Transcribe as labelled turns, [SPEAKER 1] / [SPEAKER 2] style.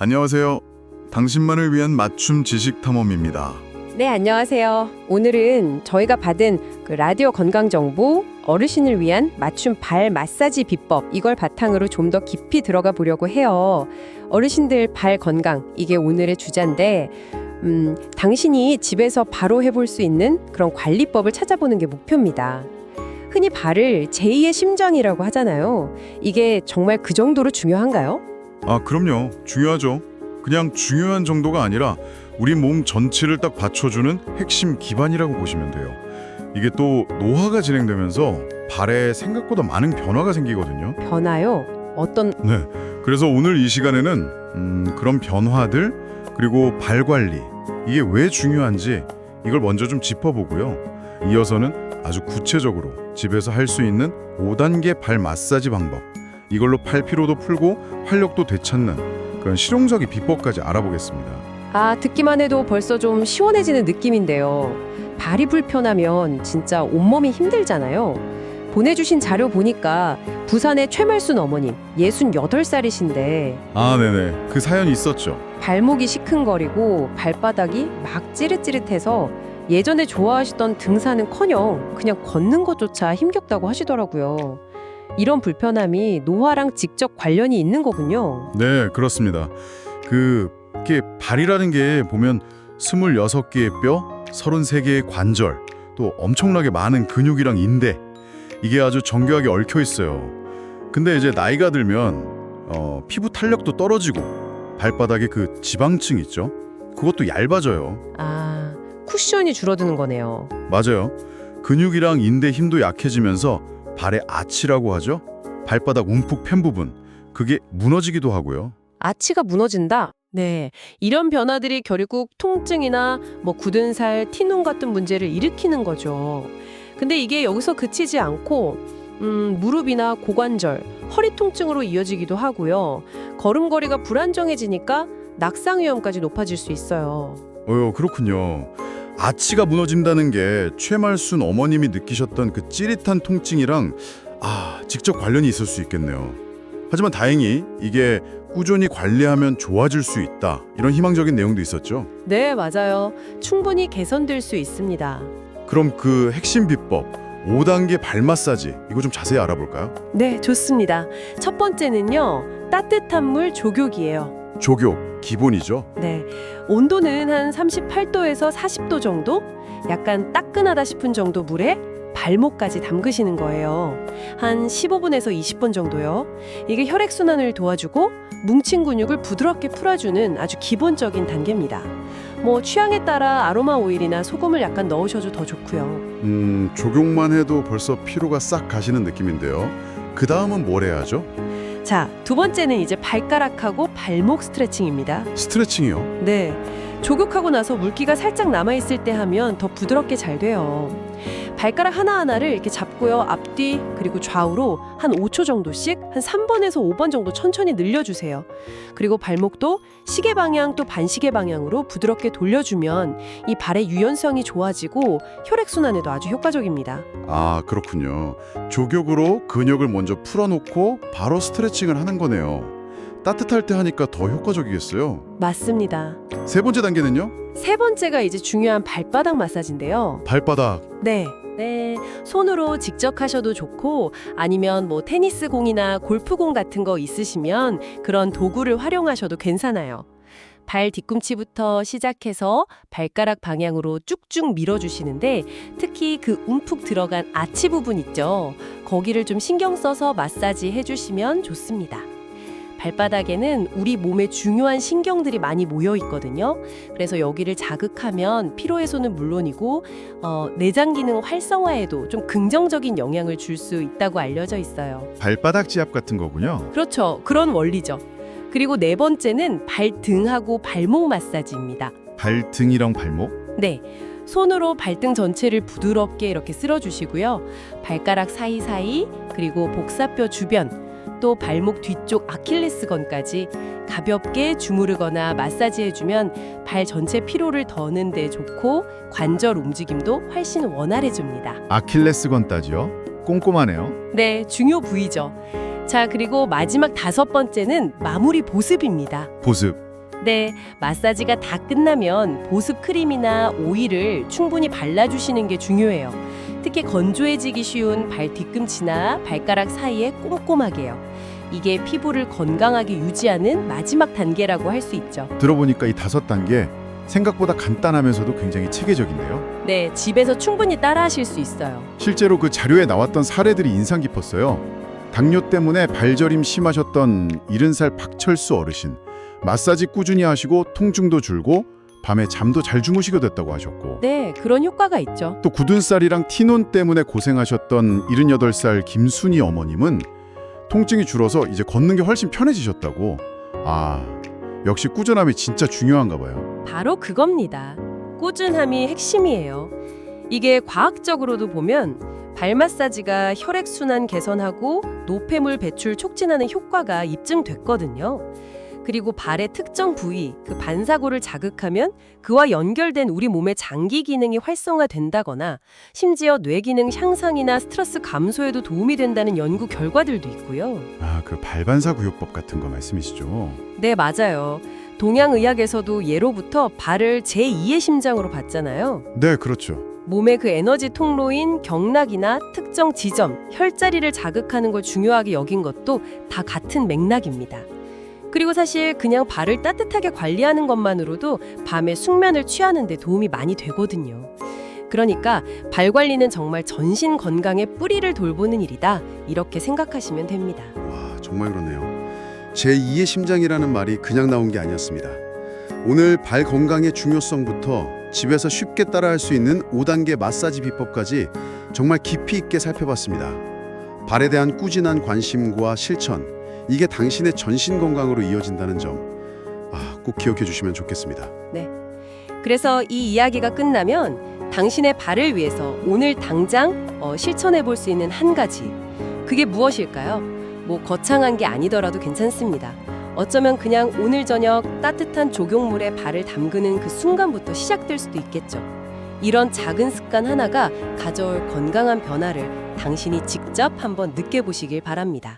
[SPEAKER 1] 안녕하세요. 당신만을 위한 맞춤 지식 탐험입니다.
[SPEAKER 2] 네, 안녕하세요. 오늘은 저희가 받은 그 라디오 건강 정보 어르신을 위한 맞춤 발 마사지 비법 이걸 바탕으로 좀 더 깊이 들어가 보려고 해요. 어르신들 발 건강 이게 오늘의 주제인데 음, 당신이 집에서 바로 해볼 수 있는 그런 관리법을 찾아보는 게 목표입니다. 흔히 발을 제2의 심장이라고 하잖아요. 이게 정말 그 정도로 중요한가요?
[SPEAKER 1] 아, 그럼요. 중요하죠. 그냥 중요한 정도가 아니라 우리 몸 전체를 딱 받쳐주는 핵심 기반이라고 보시면 돼요. 이게 또 노화가 진행되면서 발에 생각보다 많은 변화가 생기거든요.
[SPEAKER 2] 변화요? 어떤
[SPEAKER 1] 네. 그래서 오늘 이 시간에는 음, 그런 변화들 그리고 발 관리 이게 왜 중요한지 이걸 먼저 좀 짚어보고요. 이어서는 아주 구체적으로 집에서 할 수 있는 5단계 발 마사지 방법 이걸로 팔 피로도 풀고 활력도 되찾는 그런 실용적인 비법까지 알아보겠습니다.
[SPEAKER 2] 아, 듣기만 해도 벌써 좀 시원해지는 느낌인데요. 발이 불편하면 진짜 온몸이 힘들잖아요. 보내주신 자료 보니까 부산의 최말순 어머님, 68살이신데
[SPEAKER 1] 아, 네네. 그 사연이 있었죠.
[SPEAKER 2] 발목이 시큰거리고 발바닥이 막 찌릿찌릿해서 예전에 좋아하시던 등산은-커녕 그냥 걷는 것조차 힘겹다고 하시더라고요. 이런 불편함이 노화랑 직접 관련이 있는 거군요.
[SPEAKER 1] 네, 그렇습니다. 그 이게 발이라는 게 보면 26개의 뼈, 33개의 관절, 또 엄청나게 많은 근육이랑 인대 이게 아주 정교하게 얽혀 있어요. 근데 이제 나이가 들면 어, 피부 탄력도 떨어지고 발바닥에 그 지방층 있죠? 그것도 얇아져요.
[SPEAKER 2] 아, 쿠션이 줄어드는 거네요.
[SPEAKER 1] 맞아요. 근육이랑 인대 힘도 약해지면서 발의 아치라고 하죠? 발바닥 움푹 팬 부분 그게 무너지기도 하고요.
[SPEAKER 2] 아치가 무너진다? 네. 이런 변화들이 결국 통증이나 뭐 굳은 살, 티눈 같은 문제를 일으키는 거죠. 근데 이게 여기서 그치지 않고 음, 무릎이나 고관절, 허리 통증으로 이어지기도 하고요. 걸음걸이가 불안정해지니까 낙상 위험까지 높아질 수 있어요.
[SPEAKER 1] 어요 그렇군요. 아치가 무너진다는 게 최말순 어머님이 느끼셨던 그 찌릿한 통증이랑 아 직접 관련이 있을 수 있겠네요. 하지만 다행히 이게 꾸준히 관리하면 좋아질 수 있다 이런 희망적인 내용도 있었죠.
[SPEAKER 2] 네, 맞아요. 충분히 개선될 수 있습니다.
[SPEAKER 1] 그럼 그 핵심 비법 5단계 발 마사지 이거 좀 자세히 알아볼까요?
[SPEAKER 2] 네, 좋습니다. 첫 번째는요. 따뜻한 물 조격이에요.
[SPEAKER 1] 조교 기본이죠.
[SPEAKER 2] 네. 온도는 한 38도에서 40도 정도? 약간 따끈하다 싶은 정도 물에 발목까지 담그시는 거예요. 한 15분에서 20분 정도요. 이게 혈액순환을 도와주고 뭉친 근육을 부드럽게 풀어주는 아주 기본적인 단계입니다. 뭐 취향에 따라 아로마 오일이나 소금을 약간 넣으셔도 더 좋고요.
[SPEAKER 1] 음 조경만 해도 벌써 피로가 싹 가시는 느낌인데요. 그 다음은 뭘 해야죠?
[SPEAKER 2] 자, 두 번째는 이제 발가락하고 발목 스트레칭입니다.
[SPEAKER 1] 스트레칭이요.
[SPEAKER 2] 네. 조격하고 나서 물기가 살짝 남아있을 때 하면 더 부드럽게 잘 돼요. 발가락 하나하나를 이렇게 잡고요. 앞뒤 그리고 좌우로 한 5초 정도씩 한 3번에서 5번 정도 천천히 늘려주세요. 그리고 발목도 시계 방향 또 반시계 방향으로 부드럽게 돌려주면 이 발의 유연성이 좋아지고 혈액순환에도 아주 효과적입니다.
[SPEAKER 1] 아 그렇군요. 조격으로 근육을 먼저 풀어놓고 바로 스트레칭을 하는 거네요. 따뜻할 때 하니까 더 효과적이겠어요.
[SPEAKER 2] 맞습니다.
[SPEAKER 1] 세 번째 단계는요?
[SPEAKER 2] 세 번째가 이제 중요한 발바닥 마사지인데요.
[SPEAKER 1] 발바닥.
[SPEAKER 2] 네. 네. 손으로 직접 하셔도 좋고 아니면 뭐 테니스 공이나 골프공 같은 거 있으시면 그런 도구를 활용하셔도 괜찮아요. 발 뒤꿈치부터 시작해서 발가락 방향으로 쭉쭉 밀어주시는데 특히 그 움푹 들어간 아치 부분 있죠. 거기를 좀 신경 써서 마사지 해주시면 좋습니다. 발바닥에는 우리 몸의 중요한 신경들이 많이 모여 있거든요. 그래서 여기를 자극하면 피로 해소는 물론이고 어, 내장 기능 활성화에도 좀 긍정적인 영향을 줄 수 있다고 알려져 있어요.
[SPEAKER 1] 발바닥 지압 같은 거군요.
[SPEAKER 2] 그렇죠. 그런 원리죠. 그리고 네 번째는 발등하고 발목 마사지입니다.
[SPEAKER 1] 발등이랑 발목.
[SPEAKER 2] 네. 손으로 발등 전체를 부드럽게 이렇게 쓸어주시고요. 발가락 사이사이, 그리고 복사뼈 주변, 또 발목 뒤쪽 아킬레스건까지 가볍게 주무르거나 마사지해주면 발 전체 피로를 더는 데 좋고 관절 움직임도 훨씬 원활해집니다.
[SPEAKER 1] 아킬레스건 따지요. 꼼꼼하네요.
[SPEAKER 2] 네, 중요 부위죠. 자, 그리고 마지막 다섯 번째는 마무리 보습입니다.
[SPEAKER 1] 보습.
[SPEAKER 2] 네, 마사지가 다 끝나면 보습 크림이나 오일을 충분히 발라주시는 게 중요해요. 특히 건조해지기 쉬운 발 뒤꿈치나 발가락 사이에 꼼꼼하게요. 이게 피부를 건강하게 유지하는 마지막 단계라고 할 수 있죠.
[SPEAKER 1] 들어보니까 이 다섯 단계 생각보다 간단하면서도 굉장히 체계적인데요.
[SPEAKER 2] 네, 집에서 충분히 따라하실 수 있어요.
[SPEAKER 1] 실제로 그 자료에 나왔던 사례들이 인상 깊었어요. 당뇨 때문에 발저림 심하셨던 70살 박철수 어르신. 마사지 꾸준히 하시고 통증도 줄고 밤에 잠도 잘 주무시게 됐다고 하셨고
[SPEAKER 2] 네, 그런 효과가 있죠.
[SPEAKER 1] 또 굳은 살이랑 티논 때문에 고생하셨던 78살 김순희 어머님은 통증이 줄어서 이제 걷는 게 훨씬 편해지셨다고. 아, 역시 꾸준함이 진짜 중요한가 봐요.
[SPEAKER 2] 바로 그겁니다. 꾸준함이 핵심이에요. 이게 과학적으로도 보면 발 마사지가 혈액 순환 개선하고 노폐물 배출 촉진하는 효과가 입증됐거든요. 그리고 발의 특정 부위, 그 반사고를 자극하면 그와 연결된 우리 몸의 장기 기능이 활성화된다거나 심지어 뇌 기능 향상이나 스트레스 감소에도 도움이 된다는 연구 결과들도 있고요.
[SPEAKER 1] 아, 그 발반사 구요법 같은 거 말씀이시죠?
[SPEAKER 2] 네, 맞아요. 동양의학에서도 예로부터 발을 제2의 심장으로 봤잖아요.
[SPEAKER 1] 네, 그렇죠.
[SPEAKER 2] 몸의 그 에너지 통로인 경락이나 특정 지점, 혈자리를 자극하는 걸 중요하게 여긴 것도 다 같은 맥락입니다. 그리고 사실 그냥 발을 따뜻하게 관리하는 것만으로도 밤에 숙면을 취하는 데 도움이 많이 되거든요. 그러니까 발 관리는 정말 전신 건강의 뿌리를 돌보는 일이다. 이렇게 생각하시면 됩니다.
[SPEAKER 3] 와, 정말 그러네요. 제2의 심장이라는 말이 그냥 나온 게 아니었습니다. 오늘 발 건강의 중요성부터 집에서 쉽게 따라할 수 있는 5단계 마사지 비법까지 정말 깊이 있게 살펴봤습니다. 발에 대한 꾸준한 관심과 실천, 이게 당신의 전신 건강으로 이어진다는 점, 아, 꼭 기억해 주시면 좋겠습니다.
[SPEAKER 2] 그래서 이 이야기가 끝나면 당신의 발을 위해서 오늘 당장 어, 실천해 볼 수 있는 한 가지. 그게 무엇일까요? 뭐 거창한 게 아니더라도 괜찮습니다. 어쩌면 그냥 오늘 저녁 따뜻한 조경물에 발을 담그는 그 순간부터 시작될 수도 있겠죠. 이런 작은 습관 하나가 가져올 건강한 변화를 당신이 직접 한번 느껴보시길 바랍니다.